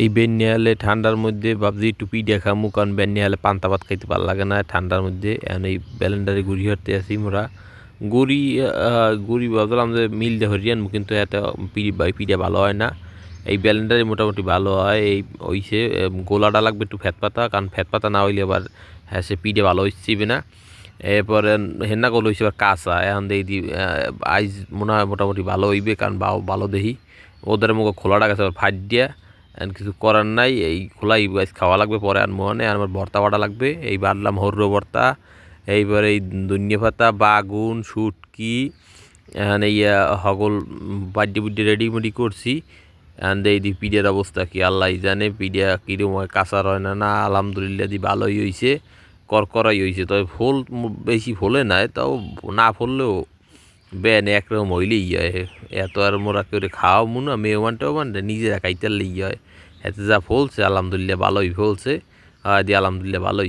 এই বেনিয়ালে ঠান্ডার মধ্যে ভাবছি একটু পিঠা খামু, কারণ বেনিয়ালে পান্তা ভাত খাইতে ভালো লাগে না। ঠান্ডার মধ্যে এখন এই ব্যালেন্ডারে ঘুরি হাঁটতে আছি মোরা। গড়ি গড়ি ভাবলাম যে মিলটা হরিয়ে আনব, কিন্তু এত পিঠা ভালো হয় না। এই ব্যালেন্ডারে মোটামুটি ভালো হয়। এই হইছে গোলাটা লাগবে একটু ফ্যাত পাতা কারণ ফ্যাত পাতা না হইলে আবার হ্যাঁ সে পিঠে ভালো হচ্ছে না। এরপরে হেন্না গোল হয়েছে এবার কাঁচা। এখন দেখি আইজ মনে হয় মোটামুটি ভালো হইবে, কারণ ভালো দেখি। ওদের মুখে খোলাটা গেছে ফাইট দিয়া। কিছু করার নাই, এই খোলাই খাওয়া লাগবে, পরে আর মনে আর আমার ভর্তা বাটা লাগবে, এই বাড়লাম হর্র ভর্তা। এইবার এই ধনিয়া পাতা, বাগুন, শুটকি এখানে ইয়া বাড্ডি বুড্ডি রেডি মেডি করছি। এখন এই দি পিডিয়ার অবস্থা কি, আল্লাহ জানে পিডিয়া কিরম হয় কাঁচার হয় না না, আলহামদুলিল্লাহ দি ভালোই হয়েছে করকরাই হয়েছে তবে ফুল বেশি ফলে নাই, তাও না ফুললেও বেন একরকম হইলে ইয়ে এত আর মোরা করে খাওয়া মুনা মেহমান টেহমান নিজেরা খাইতে লেগে হয় এতে যা ফলছে, আলহামদুলিল্লাহ ভালোই ফলছে। আর দিয়ে আলহামদুলিল্লাহ ভালোই।